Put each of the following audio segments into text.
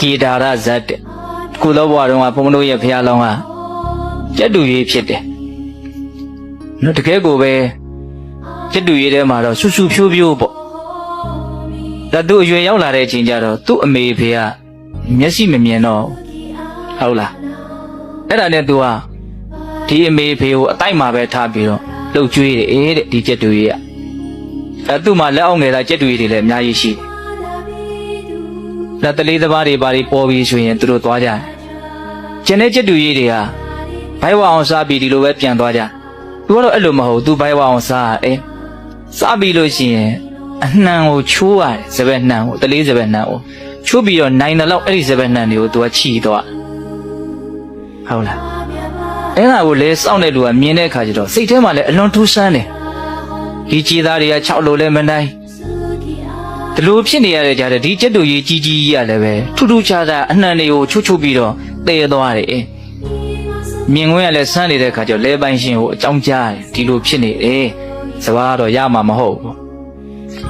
ကေဒါရဇတ်တဲ့ကုသောဘဝတုန်းကဘုန်းတို့ရဲ့ဖရာလောင်းကကျက်တူရေးဖြစ်တယ်နော်တကယ်ကိုပဲကျက်တူရေးထဲမှာတော့ဆူဆူဖြိုးဖြိုးပေါ့ဒါသူအရွယ်ရောက်လာတဲ့အချိန်ကျတော့သူ့အမေဖေကမျက်စိမမြင်တော့ဟုတ်လားအဲ့ဒါနဲ့ तू ကဒီအမေဖေကိုအတိုက်မှာပဲထားပြီးတော့လှုပ်ကြွေးတယ်တဲ့ဒီကျက်တူရေးကအဲသူ့မှာလက်အောက်ငယ်သားကျက်တူရေးတွေလည်းအများကြီးရှိတယ် လက်တလေးသဘားတွေဘာတွေပေါ်ပြီးဆိုရင်သူတို့သွားကြတယ်ကျန်တဲ့ကျက်တူရေးတွေကဘိုက်ဝအောင်စားပြီးဒီလိုပဲပြန်သွားကြသူကတော့အဲ့လိုမဟုတ်သူဘိုက်ဝအောင်စားတယ်စားပြီးလို့ရှိရင်အနှံကိုချိုးရတယ်စပယ်နှံကိုတလေးစပယ်နှံကိုချိုးပြီးတော့နိုင်တယ်လို့အဲ့ဒီစပယ်နှံတွေကိုသူကချီသွားဟုတ်လားအဲ့ဒါကိုလေစောင့်တဲ့လူကမြင်တဲ့အခါကျတော့စိတ်ထဲမှာလည်းအလွန်ထူးဆန်းတယ်ဒီကြည်သားတွေက6လို့လည်းမနိုင် ဒီလိုဖြစ်နေရတဲ့ကြားတဲ့ဒီကျက်တူကြီးကြီးကြီးကြီးရလည်းပဲထူးထူးခြားခြားအနှံတွေကိုချိုးချိုးပြီးတော့တည်သွားတယ်မြင်ခွင့်ရလဲစမ်းနေတဲ့အခါကျတော့လဲပိုင်ရှင်ကိုအကြောင်းကြားတယ်ဒီလိုဖြစ်နေတယ်စဘာကတော့ရမှာမဟုတ်ဘူး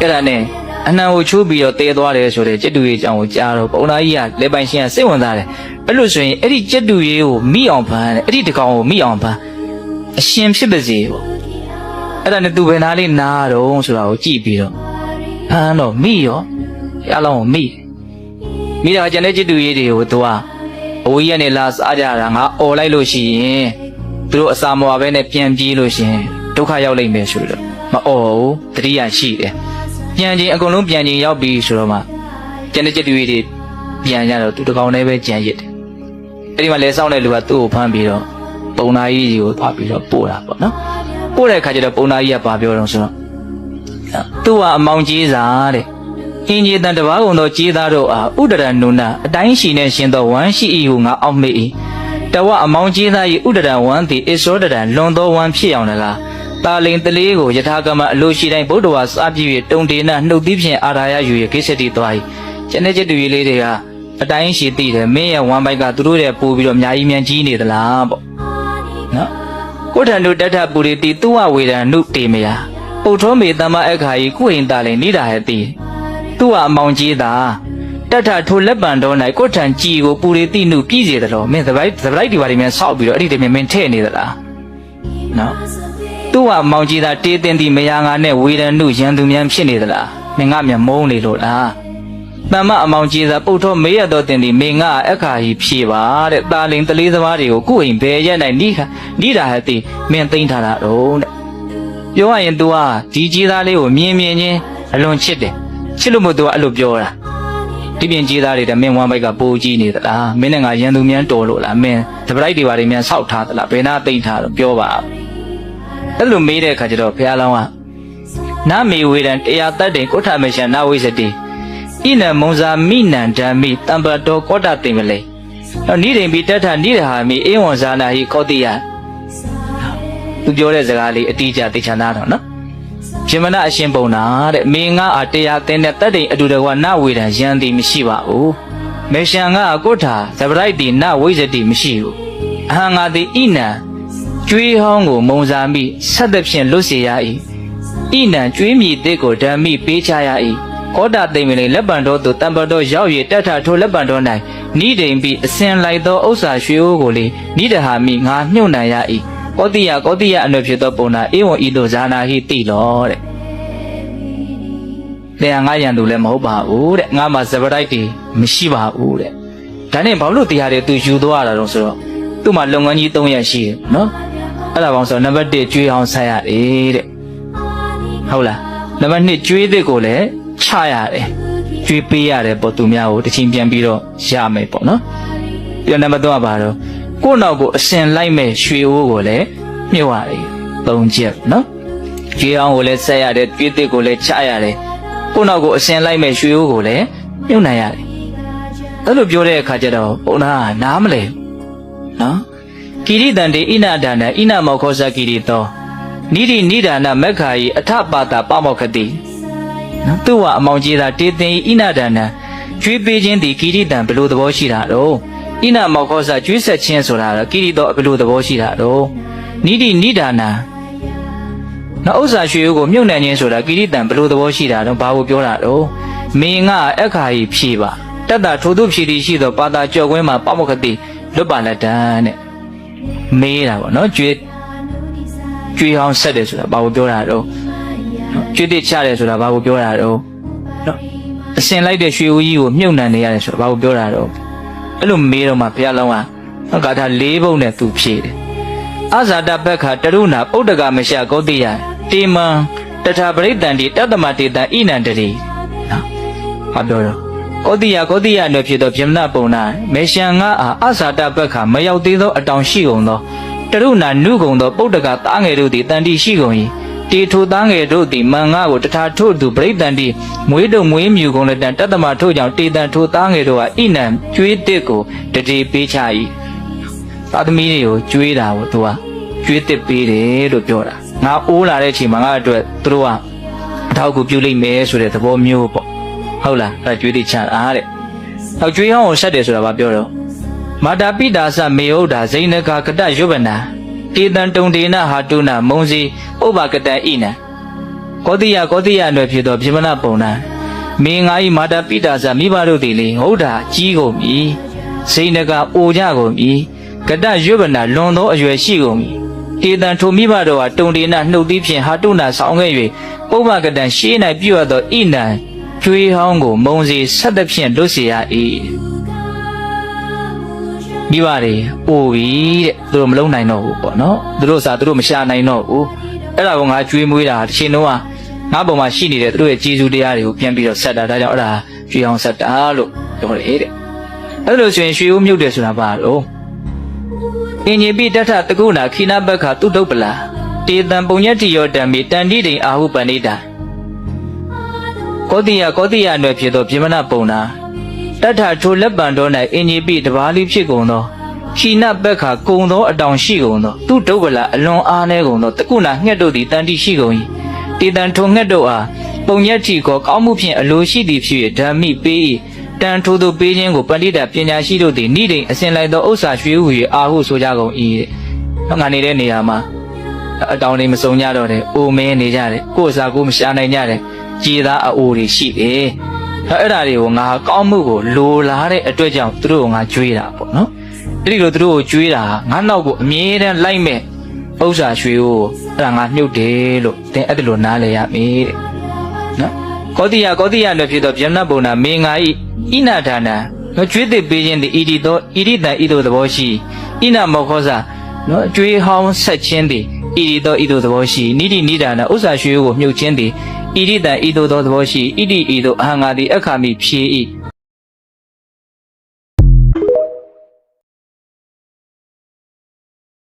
အဲ့ဒါနဲ့အနှံကိုချိုးပြီးတော့တည်သွားတယ်ဆိုတဲ့ကျက်တူကြီးအကြောင်းကိုကြားတော့ပုံသားကြီးကလဲပိုင်ရှင်ကစိတ်ဝင်စားတယ်အဲ့လိုဆိုရင်အဲ့ဒီကျက်တူကြီးကိုမိအောင်ဖမ်းတယ်အဲ့ဒီတကောင်ကိုမိအောင်ဖမ်းအရှင်ဖြစ်ပါစေပေါ့အဲ့ဒါနဲ့သူဘယ်နာလေးနားတော့ဆိုတာကိုကြည့်ပြီးတော့ ဟမ်းတော့မိရောရလောင်းကိုမိမိတာကျန်တဲ့ကျက်တူကြီးတွေကိုသူကအဝေးရနေလာစားကြတာငါអော်လိုက်လို့ရှိရင်သူတို့အစာမဝဘဲနဲ့ပြန်ပြေးလို့ရှိရင်ဒုက္ခရောက်လိမ့်မယ်ဆိုလို့မអော်ဘူးတတိယရှိတယ်ပြန်ချင်းအကုန်လုံးပြန်ချင်းရောက်ပြီဆိုတော့မှကျန်တဲ့ကျက်တူကြီးတွေပြန်ကြတော့သူတကောင်တည်းပဲကြံရစ်တယ်အဲ့ဒီမှာလဲစောင့်တဲ့လူကသူ့ကိုဖမ်းပြီးတော့ပုံနာကြီးကြီးကိုသွားပြီးတော့ပို့တာပေါ့နော်ပို့တဲ့အခါကျတော့ပုံနာကြီးကဘာပြောတော့ဆိုတော့ သူ့ကအမောင်ကြီးစားတဲ့အင်းကြီးတန်တဘာကုံသောကြီးသားတို့အားဥဒရနုနာအတိုင်းရှိနေရှင်သောဝမ်းရှိ၏ဟုငါအောက်မေ့၏တဝအမောင်ကြီးသား၏ဥဒရဝမ်းသည်အစ္စောဒရံလွန်သောဝမ်းဖြစ်အောင်လည်းတာလိန်တလေးကိုယထာကမအလိုရှိတိုင်းဗုဒ္ဓဝါစာပြည့်၍တုံတေနနှုတ်သီးဖြင့်အာရာယယူ၍ကိစ္စတိသွား၏ကျန်တဲ့ကျက်တူကြီးလေးတွေကအတိုင်းရှိသိတယ်မင်းရဲ့ဝမ်းပိုက်ကသူတို့ရဲ့ပို့ပြီးတော့အများကြီးမြန်ကြီးနေသလားပေါ့နော်ကိုထံတို့တထပူရီတိသူဝဝေဒံနုတေမယ ပုထောမေတမအခါဤကုဟိန်တာလိန်နိဒာဟတိသူ့ဟာအမောင်ကြီးသာတထထိုလက်ပံတော်၌ကိုထံကြည်ကိုပူရီတိနုပြည်စေတယ်လို့မင်းသပိုက်သပိုက်ဒီပါဒီမြန်ဆောက်ပြီးတော့အဲ့ဒီတည်းမင်းထဲ့နေသလားနော်သူ့ဟာမောင်ကြီးသာတေးတင်သည်မယားငါနဲ့ဝေဒံနုရန်သူမြန်ဖြစ်နေသလားမင်းငါမြန်မုန်းနေလို့လားတမ္မအမောင်ကြီးသာပုတ်တော်မေးရတော့တင်ဒီမင်းငါအခါကြီးဖြေပါတဲ့တာလင်တလေးသမားတွေကိုကိုယ့်အိမ်ဘယ်ရက်နိုင်နိခနိဒါဟတိမင်းသိမ့်ထားတာတော့တဲ့ ပြောရရင် तू ဟာဒီကြီးသားလေးကိုမြင်မြင်ချင်းအလွန်ချစ်တယ်ချစ်လို့မို့ तू ကအဲ့လိုပြောတာဒီပြင်ကြီးသားတွေတမင်းဝမ်းဘိုက်ကပိုးကြီးနေသလားမင်းနဲ့ငါရန်သူမြန်တော်လို့လားမင်းတပလိုက်တွေပါတွေမြန်ဆောက်ထားသလားဘယ်နာသိမ့်ထားတော့ပြောပါအဲ့လိုမေးတဲ့အခါကျတော့ဘုရားလောင်းကနာမေဝေဒံတရားတတ်တယ်ကိုထမေရှနာဝိစတိဣနမုံဇာမိနန္ဓမ္မိတံပတောကောတတိမလေနော်နိဒိန်ပိတထနိဒဟာမိအေဝံဇာနာဟိခောတိယ သူပြောတဲ့စကားလေးအတိအကျသိချင်တာတော့နော်ရှင်မနအရှင်ပုံနာတဲ့မင်းငါအတရားသင်တဲ့တတ်တိအတူတကွနဝေဒံယံတိမရှိပါဘူးမေရှံကကိုထာသဗရိုက်တိနဝိဇ္ဇတိမရှိဘူးအဟံငါတိဣနံကျွေးဟောင်းကိုမုံဇာမိဆက်သဖြင့်လွတ်စေရ၏ဣနံကျွေးမြည်တဲ့ကိုဓမ္မိပေးချရ၏ကောတာသိမ့်မလေလက်ပံတော်သို့တံပတော်ရောက်၍တက်ထထိုလက်ပံတော်၌နိဒိန်ပြီးအစင်လိုက်သောဥစ္စာရွှေအိုးကိုလေနိဒဟာမိငါမြုပ်နှံရ၏ ကောတိယကောတိယအနုဖြစ်သောပုံနာအေဝံဤသို့ဇာနာဟိတိလောတဲ့တရားငါရန်သူလည်းမဟုတ်ပါဘူးတဲ့ငါမှာဇဗရိုက်တီမရှိပါဘူးတဲ့ဒါနဲ့ဘာလို့တရားတွေသူယူသွားတာတော့ဆိုတော့သူ့မှာလုပ်ငန်းကြီး၃ရက်ရှိတယ်နော်အဲ့ဒါပေါင်းဆိုနံပါတ်1ကျွေးအောင်ဆက်ရတယ်တဲ့ဟုတ်လားနံပါတ်2ကျွေးတဲ့ကိုလည်းချရတယ်ကျွေးပေးရတယ်ပေါ့သူများကိုတစ်ချိန်ပြန်ပြီးတော့ရမယ်ပေါ့နော်ပြီးတော့နံပါတ်3ကဘာတော့ ကိုယ့်နောက်ကိုအစင်လိုက်မဲ့ရွှေအိုးကိုလည်းမြုပ်ရတယ်၃ချက်နော်ကျွေးအောင်ကိုလည်းဆက်ရတယ်ကျွေးတဲ့ကိုလည်းချရတယ်ကိုယ့်နောက်ကိုအစင်လိုက်မဲ့ရွှေအိုးကိုလည်းမြုပ်နိုင်ရတယ်အဲ့လိုပြောတဲ့အခါကျတော့ဘုရားနားမလဲနော်ကိရိတံတေဣနဒါနဣနမောခောဇကိရိတောနိရိနိဒါနမက္ခာယအထပါတာပမောခတိနော်သူ့ဟာအမောင်ကြီးသာတေသင်ဣနဒါနကျွေးပေးခြင်းဒီကိရိတံဘယ်လိုသဘောရှိတာတော့ ဣနမောခောဇကျွေးဆက်ခြင်းဆိုတာတော့ကိရိတောဘယ်လိုသဘောရှိတာတော့နိရိနိဒါနနော်ဥစ္စာရွှေကိုမြုပ်နှံခြင်းဆိုတာကိရိတံဘယ်လိုသဘောရှိတာတော့ဘာကိုပြောတာတော့မင်းကအခါကြီးဖြေပါတတ္တထိုသူဖြည်သည်ရှိသောပါတာကြော်ကွင်းမှာပမခတိလွတ်ပါလက်တန်းတဲ့မေးတာပေါ့နော်ကျွေးကျွေးဟောင်းဆက်တယ်ဆိုတာဘာကိုပြောတာတော့နော်ကျွေးတစ်ချတယ်ဆိုတာဘာကိုပြောတာတော့နော်အစင်လိုက်တဲ့ရွှေဦးကြီးကိုမြုပ်နှံနေရတယ်ဆိုတာဘာကိုပြောတာတော့ အဲ့လိုမေးတော့မှဘုရားလောင်းကနော်ဂါထာ၄ဘုံနဲ့သူဖြည့်တယ်အဇာတဘက္ခတရုဏပုဒ္ဒကမရှကောတိယတေမံတထာပရိတ္တန်တိတတ္တမတေတံဣနန္တရိနော်ဘာပြောတော့ကောတိယကောတိယအနွယ်ဖြစ်သောဗြဟ္မဏပုံနာမေရှံငါအားအဇာတဘက္ခမရောက်သေးသောအတောင်ရှိကုန်သောတရုဏနုကုန်သောပုဒ္ဒကသားငယ်တို့သည်တန်တိရှိကုန်၏ တေထိုသားငယ်တို့သည်မန်ငါကိုတထာထို့သူပရိတ္တန်တိမွေးတို့မွေးမြူကုန်လက်တံတတ္တမထို့ကြောင့်တေတံထိုသားငယ်တို့ဟာဣနံကျွေးတစ်ကိုတတိပေးချ၏သာသမီတွေကိုကျွေးတာကိုသူကကျွေးတစ်ပေးတယ်လို့ပြောတာငါအိုးလာတဲ့အချိန်မှာငါအတွက်သူတို့ကအထောက်အကူပြုလိမ့်မယ်ဆိုတဲ့သဘောမျိုးပေါ့ဟုတ်လားအဲ့ဒါကျွေးတစ်ချတာတဲ့နောက်ကျွေးဟောင်းကိုဆက်တယ်ဆိုတာဘာပြောတော့မာတာပိတာသမေဟုတ်တာဇိနကကတယုဗနာ တေတံတုံဒေနဟာတုနာမုံစီဥပကတံဣနံ ကောတိယကောတိယအနွယ်ဖြစ်သောပြမနာပုံနာမင်းငါဤမာတာပိတာဇာမိဘတို့သည်လေဟုတ်တာကြီးကုန်ပြီစိန်တကအိုကြကုန်ပြီကတရွတ်ဗနာလွန်သောအရွယ်ရှိကုန်ပြီတေတံထိုမိဘတို့ဟာတုံတေနနှုတ်သီးဖြင့်ဟာတုနာဆောင်ခဲ့၍ပုဗ္ဗကတံရှေး၌ပြုအပ်သောဣနံကျွေးဟောင်းကိုမုံစီဆက်သဖြင့်လွတ်เสีย၏ မိဘတွေအိုပြီတဲ့သူတို့မလုံနိုင်တော့ဘူးပေါ့နော်သူတို့စာသူတို့မရှာနိုင်တော့ဘူးအဲ့ဒါကငါကျွေးမွေးတာတစ်ချိန်လုံးကငါပုံမှာရှိနေတဲ့သူတို့ရဲ့ကျေးဇူးတရားတွေကိုပြန်ပြီးတော့ဆက်တာဒါကြောင့်အဲ့ဒါကျွေးအောင်ဆက်တာလို့ပြောတယ်တဲ့အဲ့လိုဆိုရင်ရွှေဦးမြုပ်တယ်ဆိုတာဘာလို့အင်ကြီးပိတထတကုဏခိနဘက္ခသူတုပ္ပလာတေတံပုံညတိယောတံမိတန်တိတိန်အာဟုပဏိတာကောတိယကောတိယအနွယ်ဖြစ်သောပြမနာပုံနာ တထထိုလက်ပံတော်၌အင်ကြီးပိတပါးလိဖြစ်ကုန်သောခိနဘက္ခကုံသောအတောင်ရှိကုန်သောသူတုပ္ပလာအလွန်အားနည်းကုန်သောတကုဏငှက်တို့သည်တန်တိရှိကုန်၏တေတံထိုငှက်တို့အားပုံညတိကိုကောင်းမှုဖြင့်အလိုရှိသည်ဖြစ်၍ဓမ္မိပေး၏တန်ထိုသူပေးခြင်းကိုပဏိတပညာရှိတို့သည်နိဒိန်အစဉ်လိုက်သောဥစ္စာရွှေဟု၍အာဟုဆိုကြကုန်၏တဲ့ငါနေတဲ့နေရာမှာအတောင်တွေမစုံကြတော့တဲ့အိုမဲနေကြတယ်ကိုယ်စားကိုယ်မရှာနိုင်ကြတယ်ကြည်သားအအိုတွေရှိတယ် အဲ့ဒါတွေကိုငါကောင်းမှုကိုလိုလားတဲ့အတွက်ကြောင့်သူတို့ကငါကြွေးတာပေါ့နော်အဲ့ဒီလိုသူတို့ကိုကြွေးတာငါနောက်ကိုအမြဲတမ်းလိုက်မဲ့ဥစ္စာရွှေကိုအဲ့ဒါငါမြုပ်တယ်လို့သင်အဲ့ဒါလိုနားလဲရမေးတဲ့နော်ကောတိယကောတိယလည်းဖြစ်တော့ဗျမ္နဘုံနာမေငါဤဣနာဒါနာနော်ကျွေးတစ်ပေးခြင်းသည်ဣတိသောဣတိတံဣသောသဘောရှိဣနာမောခောစာနော်ကျွေးဟောင်းဆက်ခြင်းသည်ဣတိသောဣသောသဘောရှိနိတိနိဒာနာဥစ္စာရွှေကိုမြုပ်ခြင်းသည် ဣတိတံဣသောသောသဘောရှိဣတိဣသောအဟံငါသည်အခါမိဖြေ၏